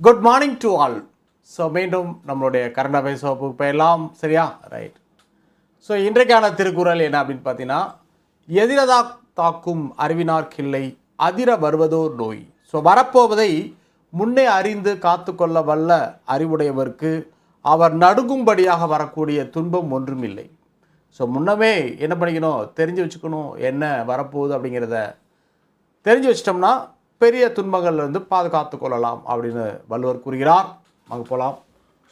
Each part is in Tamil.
Good morning to all so மீண்டும் நம்மளுடைய கரண்ட் அஃபேர்ஸ் வகுப்புக்கு போயிடலாம் சரியா? ரைட் ஸோ இன்றைக்கான திருக்குறள் என்ன அப்படின்னு பார்த்தீங்கன்னா எதிரதா தாக்கும் அறிவினார் கிள்ளை அதிர வருவதோர் நோய். ஸோ வரப்போவதை முன்னே அறிந்து காத்துக்கொள்ள வல்ல அறிவுடையவருக்கு அவர் நடுங்கும்படியாக வரக்கூடிய துன்பம் ஒன்றும் இல்லை. ஸோ முன்னமே என்ன பண்ணிக்கணும்? தெரிஞ்சு வச்சுக்கணும் என்ன வரப்போகுது அப்படிங்கிறத தெரிஞ்சு வச்சிட்டோம்னா பெரிய துன்பங்கள்லேருந்து பாதுகாத்து கொள்ளலாம் அப்படின்னு வள்ளுவர் கூறுகிறார். அங்கே போகலாம்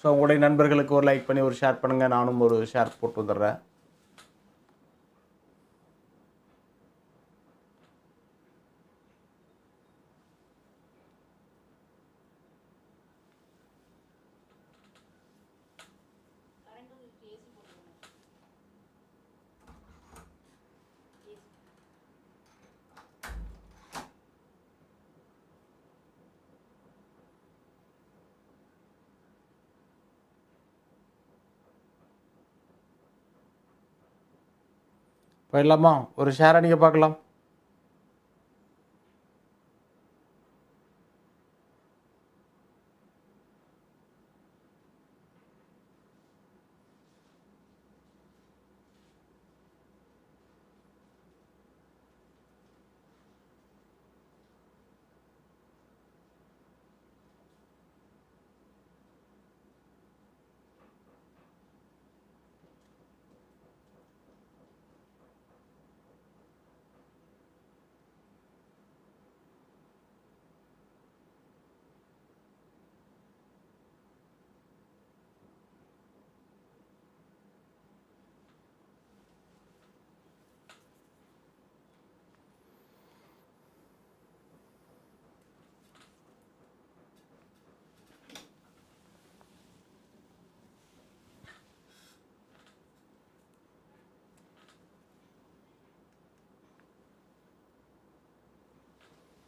ஸோ உங்களுடைய நண்பர்களுக்கு ஒரு லைக் பண்ணி ஒரு ஷேர் பண்ணுங்கள் நானும் ஒரு ஷேர் போட்டு வந்துடுறேன். போயிடலாமா? ஒரு ஷேர் நீங்கள் பார்க்கலாம்.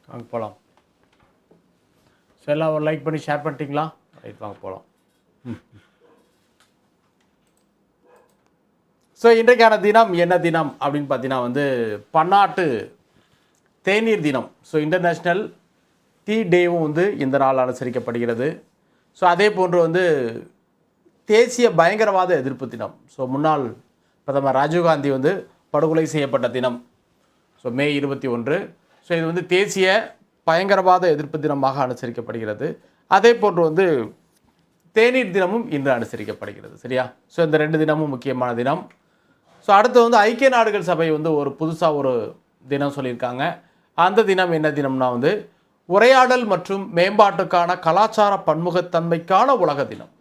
வாங்க போகலாம் ஸோ எல்லாம் ஒரு லைக் பண்ணி ஷேர் பண்ணிட்டீங்களா? ரைட் வாங்க போகலாம் ஸோ இன்றைக்கான தினம் என்ன தினம் அப்படின்னு பார்த்தீங்கன்னா வந்து பன்னாட்டு தேநீர் தினம். ஸோ இன்டர்நேஷ்னல் டீ டேவும் வந்து இந்த நாள் அனுசரிக்கப்படுகிறது. ஸோ அதே போன்று வந்து தேசிய பயங்கரவாத எதிர்ப்பு தினம். ஸோ முன்னாள் பிரதமர் ராஜீவ்காந்தி வந்து படுகொலை செய்யப்பட்ட தினம். ஸோ மே இருபத்தி ஒன்று. ஸோ இது வந்து தேசிய பயங்கரவாத எதிர்ப்பு தினமாக அனுசரிக்கப்படுகிறது. அதே போன்று வந்து தேநீர் தினமும் இன்று அனுசரிக்கப்படுகிறது சரியா? ஸோ இந்த ரெண்டு தினமும் முக்கியமான தினம். ஸோ அடுத்து வந்து ஐக்கிய நாடுகள் சபை வந்து ஒரு புதுசாக ஒரு தினம் சொல்லியிருக்காங்க. அந்த தினம் என்ன தினம்னா வந்து உரையாடல் மற்றும் மேம்பாட்டுக்கான கலாச்சார பன்முகத்தன்மைக்கான உலக தினம்.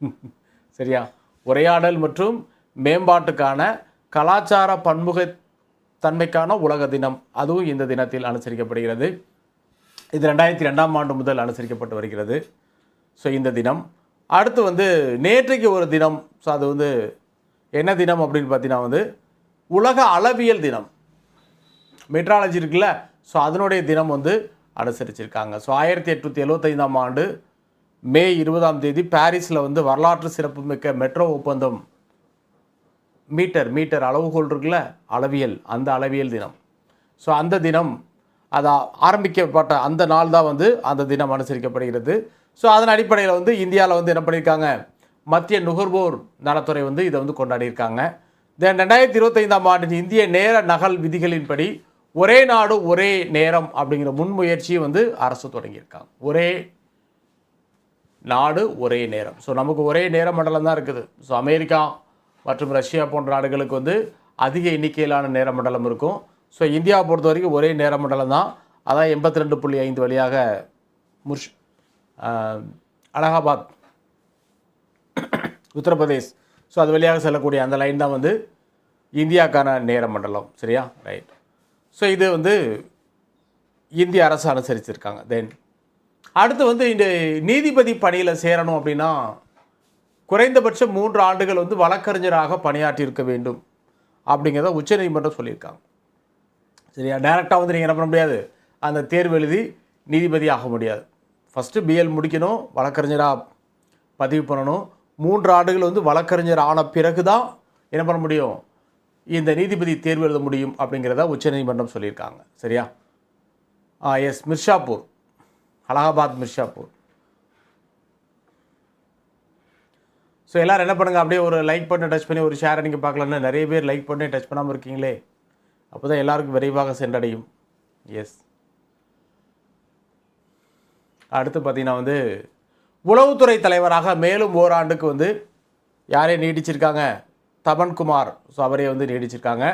சரியா? உரையாடல் மற்றும் மேம்பாட்டுக்கான கலாச்சார பன்முக தன்மைக்கான உலக தினம் அதுவும் இந்த தினத்தில் அனுசரிக்கப்படுகிறது. இது ரெண்டாயிரத்தி ரெண்டாம் ஆண்டு முதல் அனுசரிக்கப்பட்டு வருகிறது. ஸோ இந்த தினம். அடுத்து வந்து நேற்றைக்கு ஒரு தினம். ஸோ அது வந்து என்ன தினம் அப்படின்னு பார்த்தீங்கன்னா வந்து உலக அளவியல் தினம். மெட்ராலஜி இருக்குல்ல? ஸோ அதனுடைய தினம் வந்து அனுசரிச்சிருக்காங்க. ஸோ ஆயிரத்தி எட்நூற்றி எழுபத்தைந்தாம் ஆண்டு மே இருபதாம் தேதி பாரிஸில் வந்து வரலாற்று சிறப்புமிக்க மெட்ரோ ஒப்பந்தம் மீட்டர் மீட்டர் அளவுகோல் இருக்குல்ல? அளவியல் அந்த அளவியல் தினம். ஸோ அந்த தினம் அது ஆரம்பிக்கப்பட்ட அந்த நாள் தான் வந்து அந்த தினம் அனுசரிக்கப்படுகிறது. ஸோ அதன் அடிப்படையில் வந்து இந்தியாவில் வந்து என்ன பண்ணியிருக்காங்க? மத்திய நுகர்வோர் நலத்துறை வந்து இதை வந்து கொண்டாடியிருக்காங்க. தென் ரெண்டாயிரத்தி இருபத்தைந்தாம் ஆண்டின் இந்திய நேர நகல் விதிகளின்படி ஒரே நாடு ஒரே நேரம் அப்படிங்கிற முன்முயற்சியை வந்து அரசு தொடங்கியிருக்காங்க. ஒரே நாடு ஒரே நேரம். ஸோ நமக்கு ஒரே நேர மண்டலம் தான் இருக்குது. ஸோ அமெரிக்கா மற்றும் ரஷ்யா போன்ற நாடுகளுக்கு வந்து அதிக எண்ணிக்கையிலான நேர மண்டலம் இருக்கும். ஸோ இந்தியாவை பொறுத்த வரைக்கும் ஒரே நேர மண்டலம் தான். அதான் எண்பத்தி ரெண்டு புள்ளி ஐந்து வழியாக முர்ஷ் அலகாபாத் உத்தரப்பிரதேஷ். ஸோ அது வழியாக செல்லக்கூடிய அந்த லைன் தான் வந்து இந்தியாவுக்கான நேர மண்டலம் சரியா? ரைட் ஸோ இது வந்து இந்திய அரசு அனுசரிச்சிருக்காங்க. தென் அடுத்து வந்து இந்த நீதிபதி பணியில் சேரணும் அப்படின்னா குறைந்தபட்சம் மூன்று ஆண்டுகள் வந்து வழக்கறிஞராக பணியாற்றியிருக்க வேண்டும் அப்படிங்கிறத உச்சநீதிமன்றம் சொல்லியிருக்காங்க. சரியா? டைரெக்டாக வந்து நீங்கள் என்ன பண்ண முடியாது? அந்த தேர்வு எழுதி நீதிபதி ஆக முடியாது ஃபஸ்ட்டு பிஎல் முடிக்கணும் வழக்கறிஞராக பதிவு பண்ணணும். மூன்று ஆண்டுகள் வந்து வழக்கறிஞர் ஆன பிறகு தான் என்ன பண்ண முடியும்? இந்த நீதிபதி தேர்வு எழுத முடியும் அப்படிங்கிறத உச்சநீதிமன்றம் சொல்லியிருக்காங்க. சரியா? எஸ் மிர்ஷாப்பூர் அலகாபாத் மிர்ஷாப்பூர் ஸோ எல்லோரும் என்ன பண்ணுங்கள் அப்படியே ஒரு லைக் பண்ணி டச் பண்ணி ஒரு ஷேரை நீங்கள் பார்க்கலன்னா நிறைய பேர் லைக் பண்ணி டச் பண்ணாமல் இருக்கீங்களே? அப்போ தான் எல்லாருக்கும் விரைவாக சென்றடையும். எஸ் அடுத்து பார்த்தீங்கன்னா வந்து உளவுத்துறை தலைவராக மேலும் ஓராண்டுக்கு வந்து யாரே நீடிச்சிருக்காங்க? தபன்குமார் ஸோ அவரே வந்து நீடிச்சிருக்காங்க.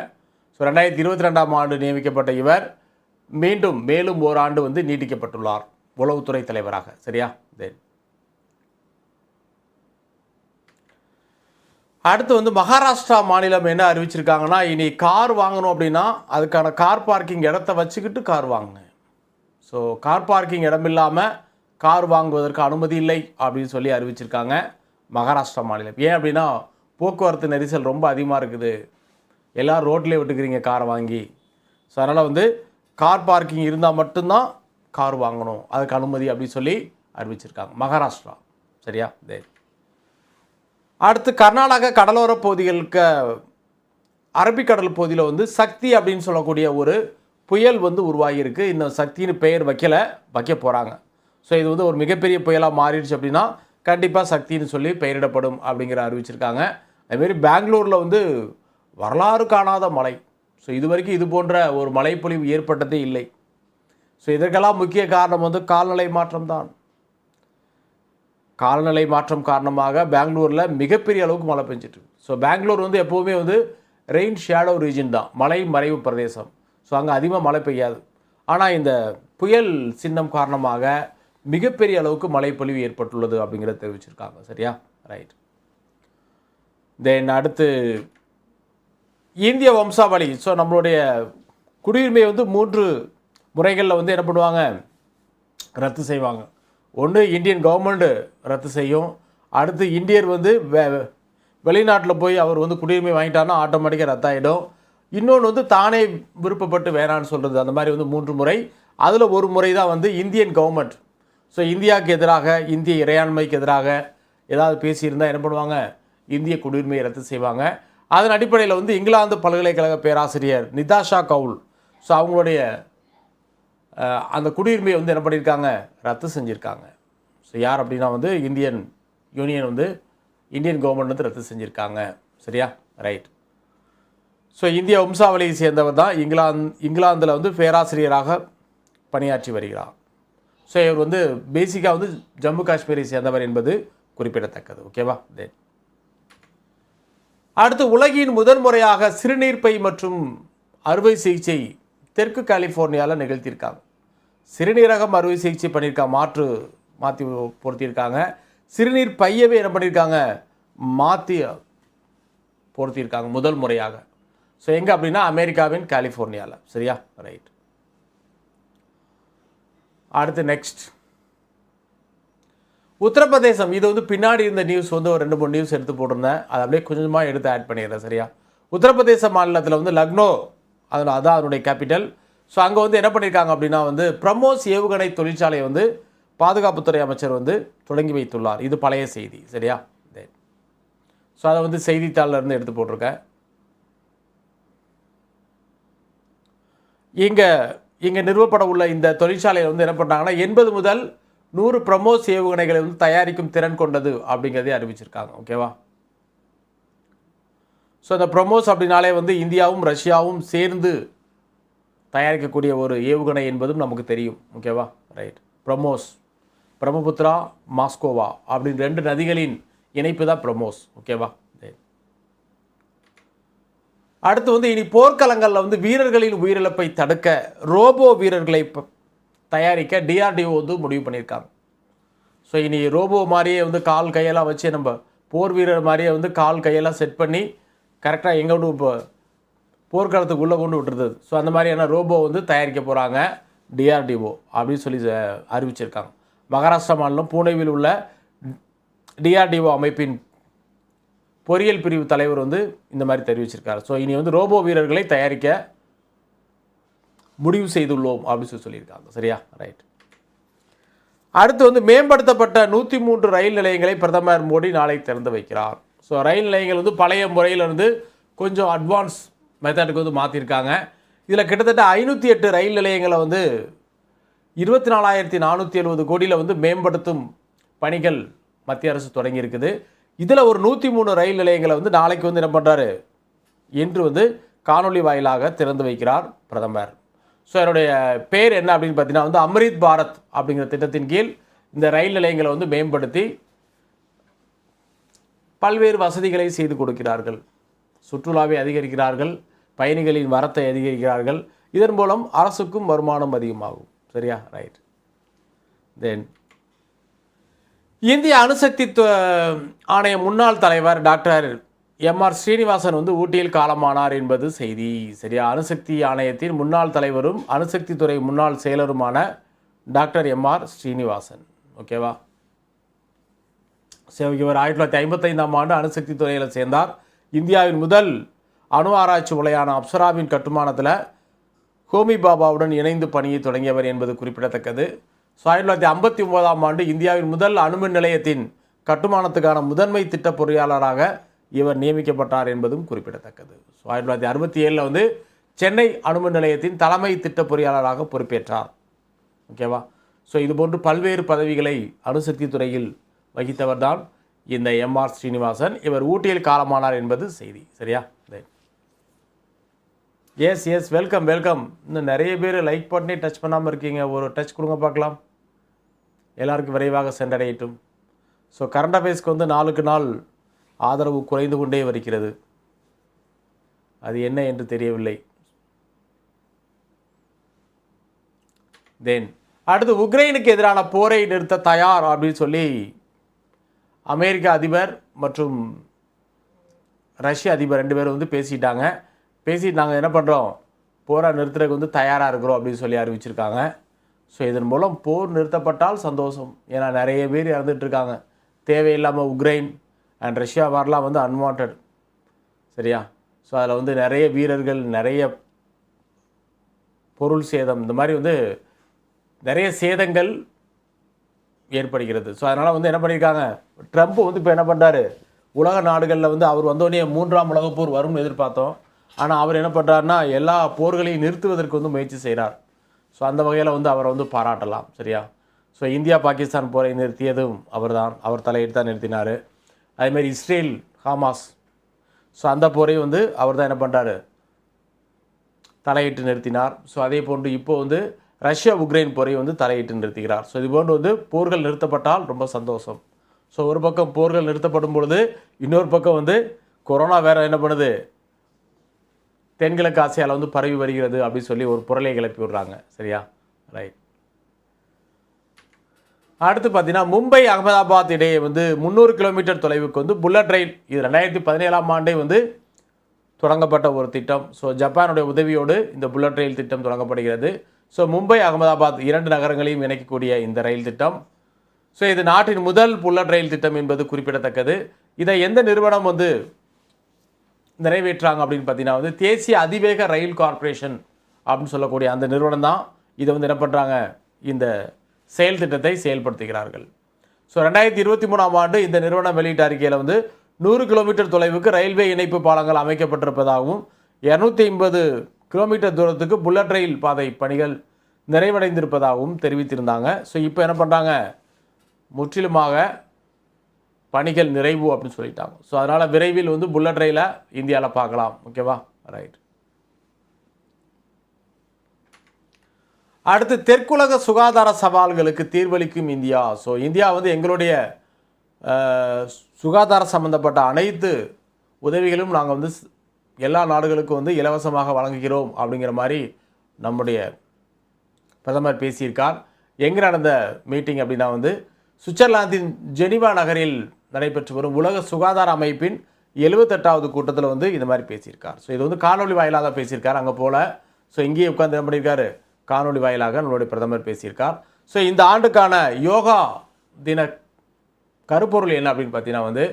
ஸோ ரெண்டாயிரத்தி இருபத்தி ரெண்டாம் ஆண்டு நியமிக்கப்பட்ட இவர் மீண்டும் மேலும் ஓராண்டு வந்து நீட்டிக்கப்பட்டுள்ளார் உளவுத்துறை தலைவராக. சரியா? தென் அடுத்து வந்து மகாராஷ்டிரா மாநிலம் என்ன அறிவிச்சிருக்காங்கன்னா இனி கார் வாங்கணும் அப்படின்னா அதுக்கான கார் பார்க்கிங் இடத்த வச்சுக்கிட்டு கார் வாங்குங்க. ஸோ கார் பார்க்கிங் இடம் இல்லாமல் கார் வாங்குவதற்கு அனுமதி இல்லை அப்படின்னு சொல்லி அறிவிச்சிருக்காங்க மகாராஷ்டிரா மாநிலம். ஏன் அப்படின்னா போக்குவரத்து நெரிசல் ரொம்ப அதிகமாக இருக்குது. எல்லோரும் ரோட்லேயே விட்டுக்கிறீங்க காரை வாங்கி. ஸோ அதனால் வந்து கார் பார்க்கிங் இருந்தால் மட்டும்தான் கார் வாங்கணும். அதுக்கு அனுமதி அப்படின்னு சொல்லி அறிவிச்சிருக்காங்க மகாராஷ்டிரா. சரியா? தே அடுத்து கர்நாடக கடலோர பகுதிகளுக்கு அரபிக்கடல் பகுதியில் வந்து சக்தி அப்படின்னு சொல்லக்கூடிய ஒரு புயல் வந்து உருவாகியிருக்கு. இந்த சக்தின்னு பெயர் வைக்கலை வைக்க போகிறாங்க ஸோ இது வந்து ஒரு மிகப்பெரிய புயலாக மாறிடுச்சு அப்படின்னா கண்டிப்பாக சக்தின்னு சொல்லி பெயரிடப்படும் அப்படிங்கிற அறிவிச்சிருக்காங்க. அதுமாரி பெங்களூரில் வந்து வரலாறு காணாத மழை. ஸோ இது வரைக்கும் இது போன்ற ஒரு மழைப்பொழிவு ஏற்பட்டதே இல்லை. ஸோ இதற்கெல்லாம் முக்கிய காரணம் வந்து கால்நிலை மாற்றம் தான். காலநிலை மாற்றம் காரணமாக பெங்களூரில் மிகப்பெரிய அளவுக்கு மழை பெஞ்சிட்டு ஸோ பெங்களூர் வந்து எப்போவுமே வந்து ரெயின் ஷேடோ ரீஜன் தான். மலை மறைவு பிரதேசம். ஸோ அங்கே அதிகமாக மழை பெய்யாது. ஆனால் இந்த புயல் சின்னம் காரணமாக மிகப்பெரிய அளவுக்கு மழைப்பொழிவு ஏற்பட்டுள்ளது அப்படிங்கிறத தெரிவிச்சிருக்காங்க. சரியா? ரைட் தென் அடுத்து இந்திய வம்சாவளி. ஸோ நம்மளுடைய குடியுரிமை வந்து மூன்று முறைகளில் வந்து என்ன பண்ணுவாங்க? ரத்து செய்வாங்க. ஒன்று இந்தியன் கவர்மெண்ட்டு ரத்து செய்யும். அடுத்து இந்தியர் வந்து வெ வெளிநாட்டில் போய் அவர் வந்து குடியுரிமை வாங்கிட்டாருன்னா ஆட்டோமேட்டிக்காக ரத்தாயிடும். இன்னொன்று வந்து தானே விருப்பப்பட்டு வேணான்னு சொல்கிறது அந்த மாதிரி வந்து மூன்று முறை. அதில் ஒரு முறை தான் வந்து இந்தியன் கவர்மெண்ட் ஸோ இந்தியாவுக்கு எதிராக இந்திய இறையாண்மைக்கு எதிராக ஏதாவது பேசியிருந்தால் என்ன பண்ணுவாங்க? இந்திய குடியுரிமையை ரத்து செய்வாங்க. அதன் அடிப்படையில் வந்து இங்கிலாந்து பல்கலைக்கழக பேராசிரியர் நிதாஷா கவுல். ஸோ அவங்களுடைய அந்த குடியுரிமையை வந்து என்ன பண்ணியிருக்காங்க? ரத்து செஞ்சுருக்காங்க. ஸோ யார் அப்படின்னா வந்து இந்தியன் யூனியன் வந்து இந்தியன் கவர்மெண்ட் வந்து ரத்து செஞ்சுருக்காங்க. சரியா? ரைட் ஸோ இந்திய வம்சாவளியை சேர்ந்தவர் தான் இங்கிலாந்து இங்கிலாந்தில் வந்து பேராசிரியராக பணியாற்றி வருகிறார். ஸோ இவர் வந்து பேசிக்காக வந்து ஜம்மு காஷ்மீரை சேர்ந்தவர் என்பது குறிப்பிடத்தக்கது. ஓகேவா தென் அடுத்து உலகின் முதன்முறையாக சிறுநீர்ப்பை மற்றும் அறுவை சிகிச்சை தெற்கு கலிஃபோர்னியாவில் நிகழ்த்தியிருக்காங்க. சிறுநீரகம் அறுவை சிகிச்சை பண்ணியிருக்காங்க மாற்று மாற்றி பொருத்தியிருக்காங்க. சிறுநீர் பையவே என்ன பண்ணியிருக்காங்க மாற்றி பொருத்தியிருக்காங்க முதல் முறையாக. ஸோ எங்கே அப்படின்னா அமெரிக்காவின் கலிஃபோர்னியாவில் சரியா? ரைட் அடுத்து நெக்ஸ்ட் உத்தரப்பிரதேசம். இது வந்து பின்னாடி இருந்த நியூஸ் வந்து ஒரு ரெண்டு மூணு நியூஸ் எடுத்து போட்டிருந்தேன். அதை அப்படியே கொஞ்சமாக எடுத்து ஆட் பண்ணிடுறேன். சரியா? உத்தரப்பிரதேச மாநிலத்தில் வந்து லக்னோ அதில் அதான் அதனுடைய கேபிட்டல் ஸோ அங்கே வந்து என்ன பண்ணியிருக்காங்க அப்படின்னா வந்து பிரம்மோஸ் ஏவுகணை தொழிற்சாலையை வந்து பாதுகாப்புத்துறை அமைச்சர் வந்து தொடங்கி வைத்துள்ளார். இது பழைய செய்தி சரியா? ஸோ அதை வந்து செய்தித்தாளில் இருந்து எடுத்து போட்டிருக்கேன். இங்கே இங்கே நிறுவப்பட உள்ள இந்த தொழிற்சாலையில் வந்து என்ன பண்ணுறாங்கன்னா எண்பது முதல் நூறு பிரமோஸ் ஏவுகணைகளை வந்து தயாரிக்கும் திறன் கொண்டது அப்படிங்கிறதே அறிவிச்சிருக்காங்க ஓகேவா ஸோ அந்த ப்ரொமோஸ் அப்படின்னாலே வந்து இந்தியாவும் ரஷ்யாவும் சேர்ந்து தயாரிக்கக்கூடிய ஒரு ஏவுகணை என்பதும் நமக்கு தெரியும் ஓகேவா? ரைட் ப்ரமோஸ் பிரம்மபுத்ரா மாஸ்கோவா அப்படின்னு ரெண்டு நதிகளின் இணைப்பு தான் பிரமோஸ் ஓகேவா? அடுத்து வந்து இனி போர்க்களங்களில் வந்து வீரர்களின் உயிரிழப்பை தடுக்க ரோபோ வீரர்களை தயாரிக்க டிஆர்டிஓ வந்து முடிவு பண்ணியிருக்காங்க. ஸோ இனி ரோபோ மாதிரியே வந்து கால் கையெல்லாம் வச்சு நம்ம போர் வீரர் மாதிரியே வந்து கால் கையெல்லாம் செட் பண்ணி கரெக்டாக எங்கே இப்போ போர்க்களத்துக்கு உள்ளே கொண்டு விட்டுருது ஸோ அந்த மாதிரியான ரோபோ வந்து தயாரிக்க போகிறாங்க டிஆர்டிஓ அப்படின்னு சொல்லி அறிவிச்சிருக்காங்க. மகாராஷ்டிரா மாநிலம் பூனேவில் உள்ள டிஆர்டிஓ அமைப்பின் பொறியியல் பிரிவு தலைவர் வந்து இந்த மாதிரி தெரிவிச்சிருக்காரு. ஸோ இனி வந்து ரோபோ வீரர்களை தயாரிக்க முடிவு செய்துள்ளோம் அப்படின்னு சொல்லி சொல்லியிருக்காங்க. சரியா? ரைட் அடுத்து வந்து மேம்படுத்தப்பட்ட நூற்றி மூன்று ரயில் நிலையங்களை பிரதமர் மோடி நாளை திறந்து வைக்கிறார். ஸோ ரயில் நிலையங்கள் வந்து பழைய முறையிலிருந்து கொஞ்சம் அட்வான்ஸ் மெத்தடுக்கு வந்து மாற்றிருக்காங்க இதில் கிட்டத்தட்ட ஐநூற்றி எட்டு ரயில் நிலையங்களை வந்து இருபத்தி நாலாயிரத்தி நானூற்றி எழுபது கோடியில் வந்து மேம்படுத்தும் பணிகள் மத்திய அரசு தொடங்கியிருக்குது. இதில் ஒரு நூற்றி மூணு ரயில் நிலையங்களை வந்து நாளைக்கு வந்து என்ன பண்ணுறாரு இன்று வந்து காணொளி வாயிலாக திறந்து வைக்கிறார் பிரதமர். ஸோ என்னுடைய பேர் என்ன அப்படின்னு பார்த்தீங்கன்னா வந்து அம்ரித் பாரத் அப்படிங்கிற திட்டத்தின் கீழ் இந்த ரயில் நிலையங்களை வந்து மேம்படுத்தி பல்வேறு வசதிகளை செய்து கொடுக்கிறார்கள். சுற்றுலாவை அதிகரிக்கிறார்கள் பயணிகளின் வரத்தை அதிகரிக்கிறார்கள். இதன் மூலம் அரசுக்கும் வருமானம் அதிகமாகும். சரியா? ரைட் தென் இந்திய அணுசக்தி து- ஆணைய முன்னாள் தலைவர் டாக்டர் எம்ஆர் ஸ்ரீனிவாசன் வந்து ஊட்டியில் காலமானார் என்பது செய்தி. சரியா? அணுசக்தி ஆணையத்தின் முன்னாள் தலைவரும் அணுசக்தி துறை முன்னாள் செயலருமான டாக்டர் எம்ஆர் ஸ்ரீனிவாசன். ஓகேவா சரி இவர் ஆயிரத்தி தொள்ளாயிரத்தி ஐம்பத்தைந்தாம் ஆண்டு அணுசக்தி துறையில் சேர்ந்தார். இந்தியாவின் முதல் அணு ஆராய்ச்சி உலையான அப்சராவின் கட்டுமானத்தில் ஹோமி பாபாவுடன் இணைந்து பணியை தொடங்கியவர் என்பது குறிப்பிடத்தக்கது. ஸோ ஆயிரத்தி தொள்ளாயிரத்தி ஐம்பத்தி ஒன்பதாம் ஆண்டு இந்தியாவின் முதல் அணுமின் நிலையத்தின் கட்டுமானத்துக்கான முதன்மை திட்ட பொறியாளராக இவர் நியமிக்கப்பட்டார் என்பதும் குறிப்பிடத்தக்கது. ஸோ ஆயிரத்தி தொள்ளாயிரத்தி அறுபத்தி ஏழில் வந்து சென்னை அணுமின் நிலையத்தின் தலைமை திட்ட பொறியாளராக பொறுப்பேற்றார். ஓகேவா? ஸோ இதுபோன்று பல்வேறு பதவிகளை அணுசக்தி துறையில் வகித்தவர் தான் இந்த எம்ஆர் ஸ்ரீனிவாசன் இவர் ஊட்டியில் காலமானார் என்பது செய்தி. சரியா? எஸ் எஸ் வெல்கம் வெல்கம் இன்னும் நிறைய பேர் லைக் பண்ணி டச் பண்ணாமல் இருக்கீங்க. ஒரு டச் கொடுங்க பார்க்கலாம். எல்லாருக்கும் விரைவாக சென்றடையட்டும். ஸோ கரண்ட் அஃபேர்ஸ்க்கு வந்து நாளுக்கு நாள் ஆதரவு குறைந்து கொண்டே வருகிறது. அது என்ன என்று தெரியவில்லை. தென் அடுத்து உக்ரைனுக்கு எதிரான போரை நிறுத்த தயார் அப்படின்னு சொல்லி அமெரிக்க அதிபர் மற்றும் ரஷ்ய அதிபர் ரெண்டு பேரும் வந்து பேசிட்டாங்க. பேசிட்டு நாங்கள் என்ன பண்ணுறோம் போரை நிறுத்துறதுக்கு வந்து தயாராக இருக்கிறோம் அப்படின்னு சொல்லி அறிவிச்சிருக்காங்க. ஸோ இதன் மூலம் போர் நிறுத்தப்பட்டால் சந்தோஷம். ஏன்னா நிறைய பேர் இறந்துட்டுருக்காங்க தேவையில்லாமல் உக்ரைன் அண்ட் ரஷ்யா வார்லாம் வந்து அன்வான்ட் சரியா? ஸோ அதில் வந்து நிறைய வீரர்கள் நிறைய பொருள் சேதம். இந்த மாதிரி வந்து நிறைய சேதங்கள் ஏற்படுகிறது. ஸோ அதனால் வந்து என்ன பண்ணியிருக்காங்க ட்ரம்ப் வந்து இப்போ என்ன பண்ணுறாரு உலக நாடுகளில் வந்து அவர் வந்தோடனே மூன்றாம் உலக போர் வரும்னு எதிர்பார்த்தோம். ஆனால் அவர் என்ன பண்ணுறாருன்னா எல்லா போர்களையும் நிறுத்துவதற்கு வந்து முயற்சி செய்கிறார் ஸோ அந்த வகையில் வந்து அவரை வந்து பாராட்டலாம் சரியா? ஸோ இந்தியா பாகிஸ்தான் போரை நிறுத்தியதும் அவர் தான் அவர் தலையிட்டு தான் நிறுத்தினார். அதேமாதிரி இஸ்ரேல் ஹாமாஸ். ஸோ அந்த போரையும் வந்து அவர் தான் என்ன பண்ணுறாரு தலையிட்டு நிறுத்தினார். ஸோ அதே போன்று இப்போ வந்து ரஷ்யா உக்ரைன் போரை வந்து தலையிட்டு நிறுத்துகிறார். ஸோ இது போன்று வந்து போர்கள் நிறுத்தப்பட்டால் ரொம்ப சந்தோஷம். ஸோ ஒரு பக்கம் போர்கள் நிறுத்தப்படும் பொழுது இன்னொரு பக்கம் வந்து கொரோனா வேறு என்ன பண்ணுது? தென்கிழக்கு ஆசியாவில் வந்து பரவி வருகிறது அப்படின்னு சொல்லி ஒரு புரளை கிளப்பி விடுறாங்க. சரியா? ரைட் அடுத்து பார்த்தீங்கன்னா மும்பை அகமதாபாத் இடையே வந்து முந்நூறு கிலோமீட்டர் தொலைவுக்கு வந்து புல்லட் ரயில் இது ரெண்டாயிரத்தி பதினேழாம் ஆண்டே வந்து தொடங்கப்பட்ட ஒரு திட்டம். ஸோ ஜப்பானுடைய உதவியோடு இந்த புல்லட் ரயில் திட்டம் தொடங்கப்படுகிறது. ஸோ மும்பை அகமதாபாத் இரண்டு நகரங்களையும் இணைக்கக்கூடிய இந்த ரயில் திட்டம். ஸோ இது நாட்டின் முதல் புல்லட் ரயில் திட்டம் என்பது குறிப்பிடத்தக்கது. இதை எந்த நிறுவனம் வந்து நிறைவேற்றாங்க அப்படின்னு பார்த்தீங்கன்னா வந்து தேசிய அதிவேக ரயில் கார்ப்பரேஷன் அப்படின்னு சொல்லக்கூடிய அந்த நிறுவனம் தான் இதை வந்து என்ன பண்ணுறாங்க இந்த செயல் திட்டத்தை செயல்படுத்துகிறார்கள். ஸோ ரெண்டாயிரத்தி இருபத்தி மூணாம் ஆண்டு இந்த நிறுவனம் வெளியிட்ட அறிக்கையில் வந்து நூறு கிலோமீட்டர் தொலைவுக்கு ரயில்வே இணைப்பு பாலங்கள் அமைக்கப்பட்டிருப்பதாகவும் இரநூத்தி ஐம்பது கிலோமீட்டர் தூரத்துக்கு புல்லட் ரயில் பாதை பணிகள் நிறைவடைந்திருப்பதாகவும் தெரிவித்திருந்தாங்க. ஸோ இப்போ என்ன பண்ணுறாங்க முற்றிலுமாக பணிகள் நிறைவு அப்படின்னு சொல்லிட்டாங்க. ஸோ அதனால் விரைவில் வந்து புல்லட் ரயிலை இந்தியாவில் பார்க்கலாம். ஓகேவா ரைட் அடுத்து தெற்குலக சுகாதார சவால்களுக்கு தீர்வளிக்கும் இந்தியா. ஸோ இந்தியா வந்து எங்களுடைய சுகாதார சம்பந்தப்பட்ட அனைத்து உதவிகளும் நாங்கள் வந்து எல்லா நாடுகளுக்கும் வந்து இலவசமாக வழங்குகிறோம் அப்படிங்கிற மாதிரி நம்முடைய பிரதமர் பேசியிருக்கார். எங்கே நடந்த மீட்டிங் அப்படின்னா வந்து சுவிட்சர்லாந்தின் ஜெனிவா நகரில் நடைபெற்று வரும் உலக சுகாதார அமைப்பின் எழுபத்தெட்டாவது கூட்டத்தில் வந்து இந்த மாதிரி பேசியிருக்கார். ஸோ இது வந்து காணொலி வாயிலாக தான் பேசியிருக்கார். அங்கே போல் ஸோ இங்கேயே உட்காந்து என்ன பண்ணியிருக்காரு? காணொலி வாயிலாக நம்மளுடைய பிரதமர் பேசியிருக்கார். ஸோ இந்த ஆண்டுக்கான யோகா தின கருப்பொருள் என்ன அப்படின்னு பார்த்தீங்கன்னா வந்து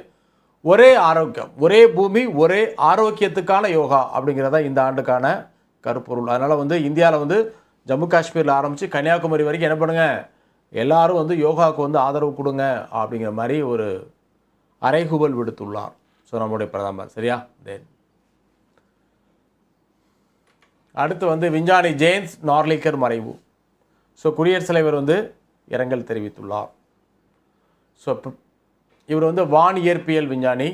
ஒரே ஆரோக்கியம் ஒரே பூமி ஒரே ஆரோக்கியத்துக்கான யோகா அப்படிங்கிறதா இந்த ஆண்டுக்கான கருப்பொருள். அதனால் வந்து இந்தியாவில் வந்து ஜம்மு காஷ்மீரில் ஆரம்பித்து கன்னியாகுமரி வரைக்கும் என்ன பண்ணுங்க? எல்லாரும் வந்து யோகாவுக்கு வந்து ஆதரவு கொடுங்க அப்படிங்கிற மாதிரி ஒரு அறைகூவல் விடுத்துள்ளார். ஸோ நம்முடைய பிரதமர். சரியா? தென் அடுத்து வந்து விஞ்ஞானி ஜேம்ஸ் நார்லிக்கர் மறைவு. ஸோ குடியரசுத் தலைவர் வந்து இரங்கல் தெரிவித்துள்ளார். ஸோ இவர் வந்து வான் இயற்பியல் விஞ்ஞானி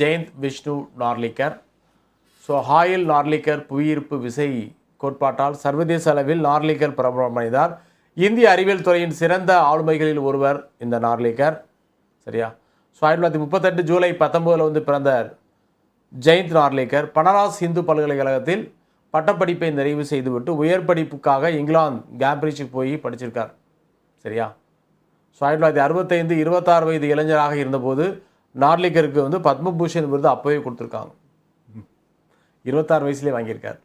ஜெயந்த் விஷ்ணு நார்லிக்கர். ஸோ ஹாயில் நார்லிக்கர் புவியீர்ப்பு விசை கோட்பாட்டால் சர்வதேச அளவில் நார்லிக்கர் பிரபலமடைந்தார். இந்திய அறிவியல் துறையின் சிறந்த ஆளுமைகளில் ஒருவர் இந்த நார்லிக்கர். சரியா? ஸோ ஆயிரத்தி தொள்ளாயிரத்தி முப்பத்தெட்டு ஜூலை பத்தொம்போதில் வந்து பிறந்த ஜெயந்த் நார்லிக்கர். பனராஸ் இந்து பல்கலைக்கழகத்தில் பட்டப்படிப்பை நிறைவு செய்துவிட்டு உயர் படிப்புக்காக இங்கிலாந்து கேம்பிரிட்ஜுக்கு போய் படிச்சிருக்கார். சரியா? ஸோ ஆயிரத்தி தொள்ளாயிரத்தி அறுபத்தைந்து இருபத்தாறு வயது இளைஞராக இருந்தபோது நார்லிக்கருக்கு வந்து பத்மபூஷன் விருது அப்போவே கொடுத்துருக்காங்க. இருபத்தாறு வயசுலேயே வாங்கியிருக்கார்.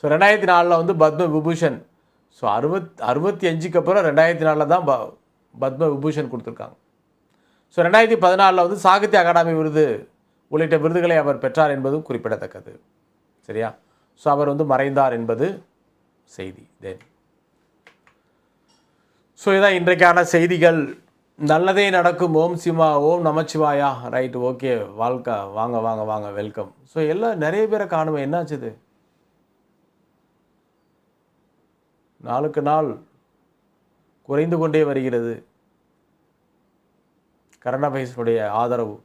ஸோ ரெண்டாயிரத்தி நாலில் வந்து பத்ம விபூஷன் ஸோ அறுபத் அறுபத்தி அஞ்சுக்கு அப்புறம் ரெண்டாயிரத்தி நாலில் தான் ப பத்ம விபூஷன் கொடுத்துருக்காங்க. ஸோ ரெண்டாயிரத்தி பதினாலில் வந்து சாகித்ய அகாடமி விருது உள்ளிட்ட விருதுகளை அவர் பெற்றார் என்பதும் குறிப்பிடத்தக்கது. சரியா? ஸோ அவர் வந்து மறைந்தார் என்பது செய்தி. தென் ஸோ இதான் இன்றைக்கான செய்திகள். நல்லதே நடக்கும். ஓம் சிவா ஓம் நமச்சிவாயா. ரைட் ஓகே வாழ்க்கை வாங்க வாங்க வாங்க வெல்கம் ஸோ எல்லாம் நிறைய பேரை காணுமே. என்னாச்சுது நாளுக்கு நாள் குறைந்து கொண்டே வருகிறது. கரோனா வைரஸினுடைய ஆதரவு.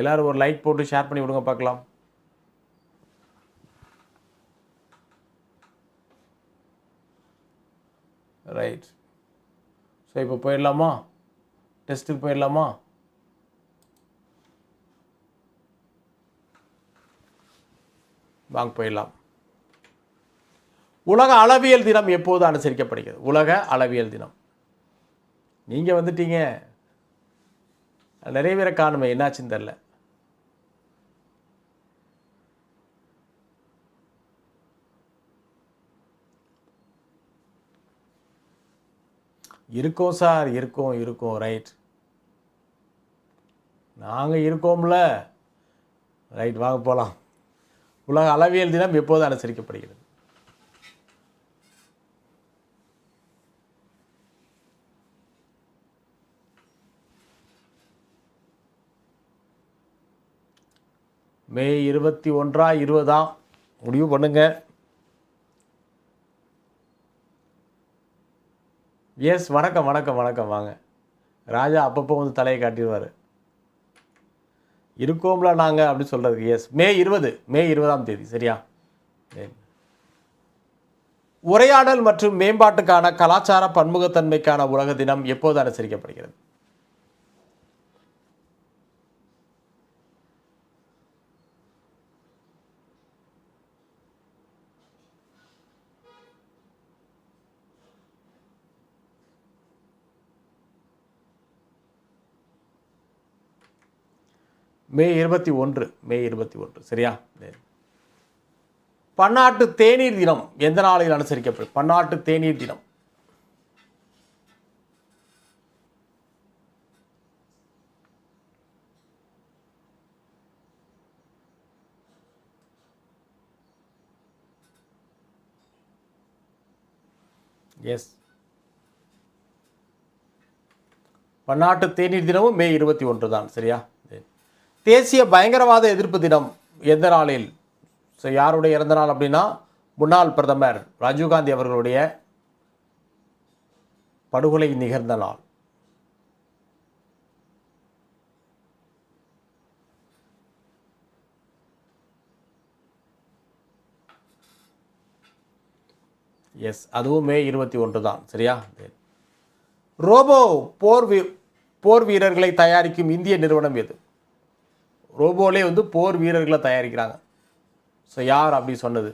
எல்லாரும் ஒரு லைக் போட்டு ஷேர் பண்ணி விடுங்க பார்க்கலாம். ரைட் ஸோ இப்போ போயிடலாமா? டெஸ்ட்டுக்கு போயிடலாமா? வாங்க போயிடலாம். உலக அளவியல் தினம் எப்போது அனுசரிக்கப்படுகிறது? உலக அளவியல் தினம். நீங்கள் வந்துட்டீங்க. நிறைய பேரை காணுமே. என்னாச்சுன்னு தெரில இருக்கோம் சார் இருக்கோம் இருக்கோம் ரைட் நாங்கள் இருக்கோம்ல. ரைட் வாங்க போகலாம் உலக அளவியல் தினம் எப்போது அனுசரிக்கப்படுகிறது? மே இருபத்தி ஒன்றா இருபதா முடிவு பண்ணுங்கள் எஸ் வணக்கம் வணக்கம் வணக்கம். வாங்க. ராஜா அப்பப்போ வந்து தலையை காட்டிடுவார். இருக்கோம்ல நாங்கள் அப்படி சொல்கிறதுக்கு எஸ் மே இருபது மே இருபதாம் தேதி சரியா? உரையாடல் மற்றும் மேம்பாட்டுக்கான கலாச்சார பன்முகத்தன்மைக்கான உலக தினம் எப்போது அனுசரிக்கப்படுகிறது? மே இருபத்தி ஒன்று மே இருபத்தி ஒன்று சரியா? பன்னாட்டு தேநீர் தினம் எந்த நாளில் அனுசரிக்கப்படும்? பன்னாட்டு தேநீர் தினம். எஸ் பன்னாட்டு தேநீர் தினமும் மே இருபத்தி ஒன்று தான் சரியா? தேசிய பயங்கரவாத எதிர்ப்பு தினம் எந்த நாளில்? ஸோ யாருடைய இறந்த நாள் அப்படின்னா முன்னாள் பிரதமர் ராஜீவ்காந்தி அவர்களுடைய படுகொலை நிகழ்ந்த நாள். எஸ் அதுவும் மே இருபத்தி ஒன்று தான் சரியா? ரோபோ போர் வீ போர் வீரர்களை தயாரிக்கும் இந்திய நிறுவனம் எது? ரோபோலே வந்து போர் வீரர்களை தயாரிக்கிறாங்க. ஸோ யார் அப்படி சொன்னது?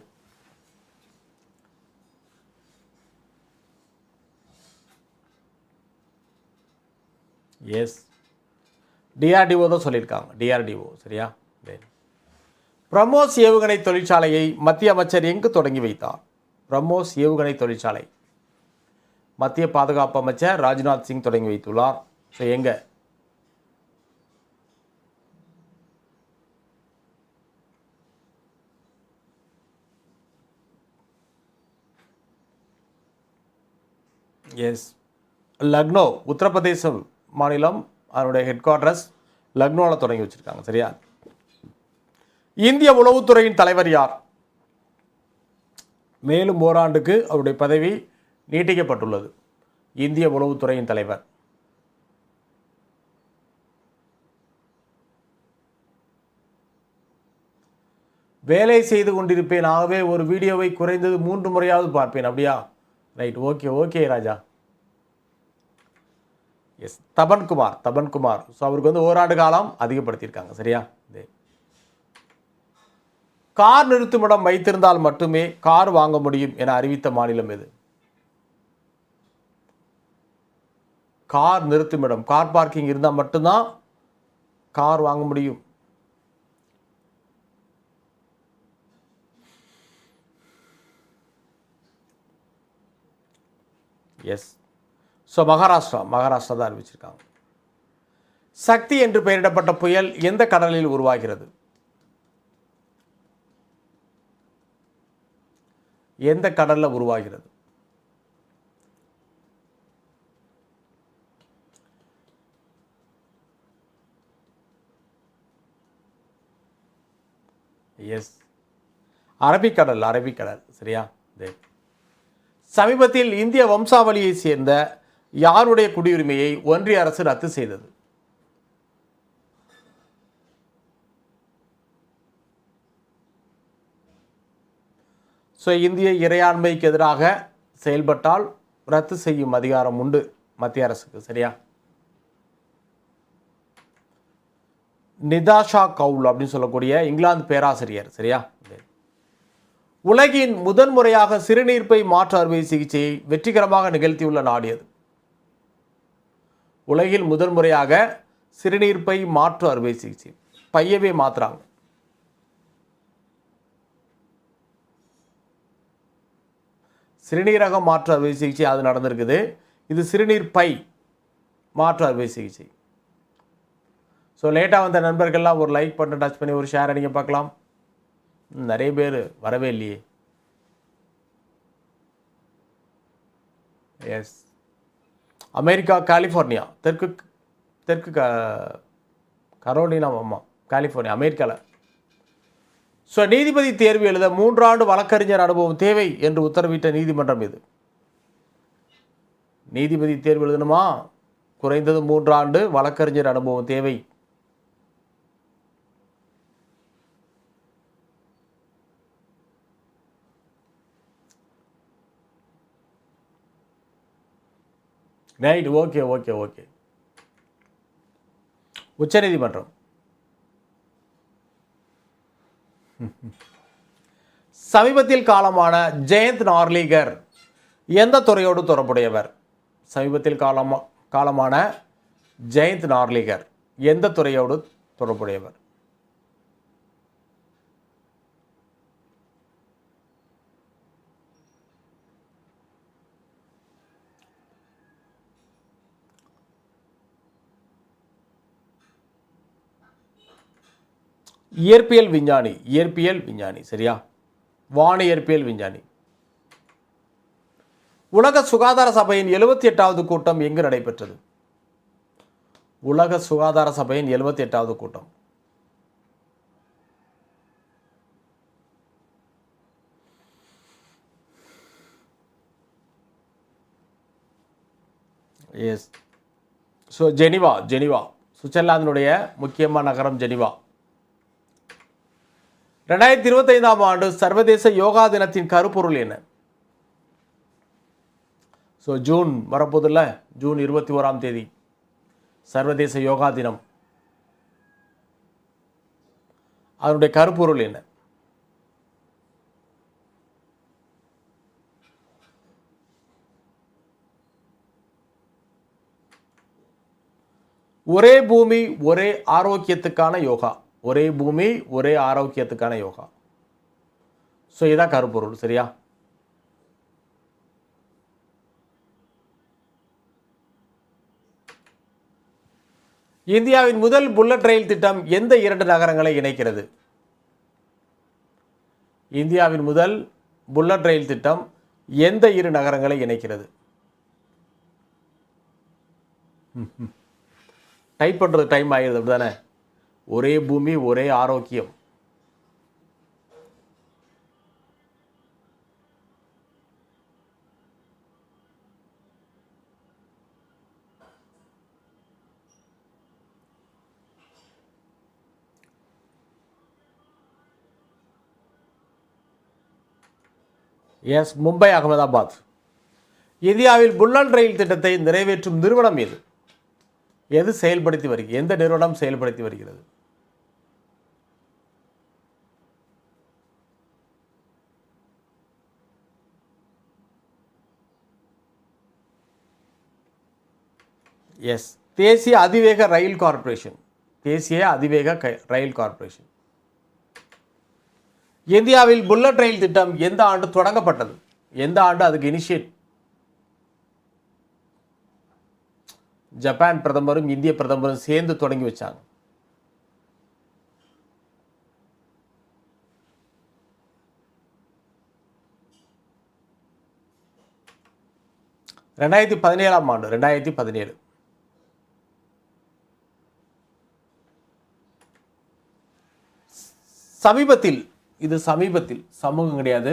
எஸ் டிஆர்டிஓ தான் சொல்லியிருக்காங்க. டிஆர்டிஓ சரியா? சரி. பிரம்மோஸ் ஏவுகணை தொழிற்சாலையை மத்திய அமைச்சர் எங்கு தொடங்கி வைத்தார்? பிரம்மோஸ் ஏவுகணை தொழிற்சாலை. மத்திய பாதுகாப்பு அமைச்சர் ராஜ்நாத் சிங் தொடங்கி வைத்துள்ளார். ஸோ எங்கே? எஸ் லக்னோ உத்தரப்பிரதேச மாநிலம் அதனுடைய ஹெட் குவார்டர்ஸ் லக்னோவில் தொடங்கி வச்சுருக்காங்க சரியா? இந்திய உளவுத்துறையின் தலைவர் யார்? மேலும் ஓராண்டுக்கு அவருடைய பதவி நீட்டிக்கப்பட்டுள்ளது. இந்திய உளவுத்துறையின் தலைவர். வேலை செய்து கொண்டிருப்பேன் ஆகவே ஒரு வீடியோவை குறைந்தது மூன்று முறையாவது பார்ப்பேன் அப்படியா? ரைட் ஓகே ஓகே ராஜா. எஸ் தபன்குமார் தபன்குமார் ஸோ அவருக்கு வந்து ஓராண்டு காலம் அதிகப்படுத்தியிருக்காங்க. சரியா? இது. கார் நிறுத்துமிடம் வைத்திருந்தால் மட்டுமே கார் வாங்க முடியும் என அறிவித்த மாநிலம் எது? கார் நிறுத்துமிடம். கார் பார்க்கிங் இருந்தால் மட்டும்தான் கார் வாங்க முடியும். எஸ் ஸோ மகாராஷ்டிரா மகாராஷ்டிரா தான் அறிவிச்சிருக்காங்க. சக்தி என்று பெயரிடப்பட்ட புயல் எந்த கடலில் உருவாகிறது? எந்த கடலில் உருவாகிறது? எஸ் அரபிக்கடல் அரபிக்கடல் சரியா? சமீபத்தில் இந்திய வம்சாவளியை சேர்ந்த யாருடைய குடியுரிமையை ஒன்றிய அரசு ரத்து செய்தது? ஸோ இந்திய இறையாண்மைக்கு எதிராக செயல்பட்டால் ரத்து செய்யும் அதிகாரம் உண்டு மத்திய அரசுக்கு சரியா? நிதாஷா கவுல் அப்படின்னு சொல்லக்கூடிய இங்கிலாந்து பேராசிரியர் சரியா? உலகின் முதன்முறையாக சிறுநீர்ப்பை மாற்று அறுவை சிகிச்சையை வெற்றிகரமாக நிகழ்த்தியுள்ள நாடு எது? உலகில் முதன்முறையாக சிறுநீர்ப்பை மாற்று அறுவை சிகிச்சை பையவே மாற்றுறாங்க சிறுநீரக மாற்று அறுவை சிகிச்சை அது நடந்திருக்குது. இது சிறுநீர் பை மாற்று அறுவை சிகிச்சை. ஸோ லேட்டாக வந்த நண்பர்கள்லாம் ஒரு லைக் பண்ணி டச் பண்ணி ஒரு ஷேர் அடிங்க பார்க்கலாம். நிறைய பேர் வரவே இல்லையே. Yes America California. தெற்கு தெற்கு க கரோலினா ஆமாம் கலிஃபோர்னியா அமெரிக்காவில் ஸோ நீதிபதி தேர்வு எழுத மூன்றாண்டு வழக்கறிஞர் அனுபவம் தேவை என்று உத்தரவிட்ட நீதிமன்றம் இது. நீதிபதி தேர்வு எழுதணுமா? குறைந்தது மூன்றாண்டு வழக்கறிஞர் அனுபவம் தேவை. ரைட் ஓகே ஓகே ஓகே உச்சநீதிமன்றம். சமீபத்தில் காலமான ஜெயந்த் நார்லீகர் எந்த துறையோடு தொடர்புடையவர்? சமீபத்தில் காலமா காலமான ஜெயந்த் நார்லீகர் எந்த துறையோடு தொடர்புடையவர்? இயற்பியல் விஞ்ஞானி இயற்பியல் விஞ்ஞானி சரியா? வான இயற்பியல் விஞ்ஞானி. உலக சுகாதார சபையின் எழுபத்தி எட்டாவது கூட்டம் எங்கு நடைபெற்றது? உலக சுகாதார சபையின் எழுபத்தி எட்டாவது கூட்டம். எஸ் ஸோ ஜெனிவா ஜெனிவா சுவிட்சர்லாந்தினுடைய முக்கியமான நகரம் ஜெனிவா ரெண்டாயிரத்தி இருபத்தைந்தாம் ஆண்டு சர்வதேச யோகா தினத்தின் கருப்பொருள் என்ன? So June வரப்போதில்ல? ஜூன் இருபத்தி ஓராம் தேதி. சர்வதேச யோகா தினம். அதனுடைய கருப்பொருள் என்ன? ஒரே பூமி ஒரே ஆரோக்கியத்துக்கான யோகா. ஒரே பூமி ஒரே ஆரோக்கியத்துக்கான யோகா. ஸோ இதான் கருப்பொருள் சரியா? இந்தியாவின் முதல் புல்லட் ரயில் திட்டம் எந்த இரண்டு நகரங்களை இணைக்கிறது? இந்தியாவின் முதல் புல்லட் ரயில் திட்டம் எந்த இரு நகரங்களை இணைக்கிறது? டைப் பண்ணுறது டைம் ஆகிடுது அப்படிதானே ஒரே பூமி ஒரே ஆரோக்கியம். எஸ் மும்பை அகமதாபாத். இந்தியாவில் புல்லட் ரயில் திட்டத்தை நிறைவேற்றும் நிறுவனம் எது? எது செயல்படுத்தி வருகிறது? எந்த நிறுவனம் செயல்படுத்தி வருகிறது? எஸ் தேசிய அதிவேக ரயில் கார்ப்பரேஷன். தேசிய அதிவேக ரயில் கார்ப்பரேஷன். இந்தியாவில் புல்லட் ரயில் திட்டம் எந்த ஆண்டு தொடங்கப்பட்டது? எந்த ஆண்டு அதுக்கு இனிஷியேட் ஜப்பான் பிரதமரும் இந்திய பிரதமரும் சேர்ந்து தொடங்கி வச்சாங்க. ரெண்டாயிரத்தி பதினேழாம் ஆண்டு ரெண்டாயிரத்தி பதினேழு. சமீபத்தில் இது சமீபத்தில் சமூகம் கிடையாது.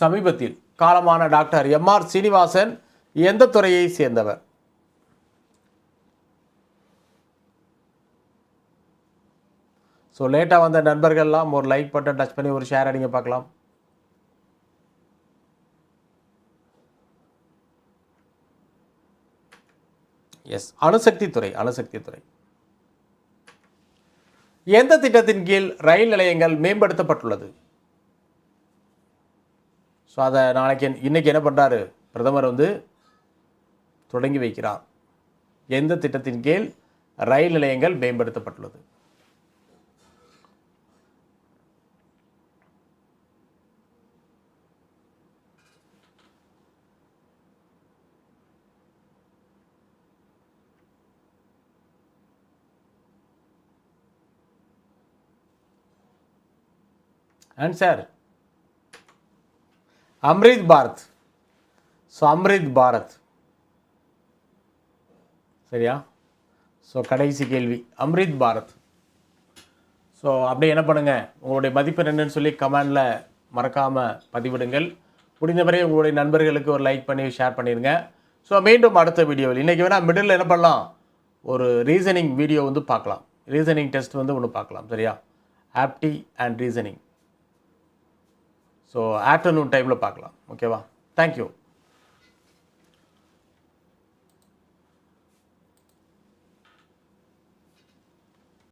சமீபத்தில் காலமான டாக்டர் எம்ஆர் சீனிவாசன் எந்த துறையை சேர்ந்தவர்? ஸோ லேட்டாக வந்த நண்பர்கள்லாம் ஒரு லைக் பட்டன் டச் பண்ணி ஒரு ஷேர் அடிங்க பார்க்கலாம். எஸ் அணுசக்தி துறை அணுசக்தி துறை எந்த திட்டத்தின் கீழ் ரயில் நிலையங்கள் மேம்படுத்தப்பட்டுள்ளது? ஸோ அதை நாளைக்கு இன்னைக்கு என்ன பண்ணுறாரு பிரதமர் வந்து தொடங்கி வைக்கிறார். எந்த திட்டத்தின் கீழ் ரயில் நிலையங்கள் மேம்படுத்தப்பட்டுள்ளது? ஆன்சர் அம்ரித் பாரத் ஸோ அம்ரித் பாரத் சரியா? ஸோ கடைசி கேள்வி. அம்ரித் பாரத் ஸோ அப்படியே என்ன பண்ணுங்கள் உங்களுடைய மதிப்பெண் என்னன்னு சொல்லி கமெண்டில் மறக்காமல் பதிவிடுங்கள். முடிந்தவரை உங்களுடைய நண்பர்களுக்கு ஒரு லைக் பண்ணி ஷேர் பண்ணிடுங்க. ஸோ மீண்டும் அடுத்த வீடியோவில். இன்றைக்கி வேணால் மிடில் என்ன பண்ணலாம்? ஒரு ரீசனிங் வீடியோ வந்து பார்க்கலாம். ரீசனிங் டெஸ்ட் வந்து ஒன்று பார்க்கலாம். சரியா? Apti and reasoning so afternoon டைமில் பார்க்கலாம். ஓகேவா தேங்க்யூ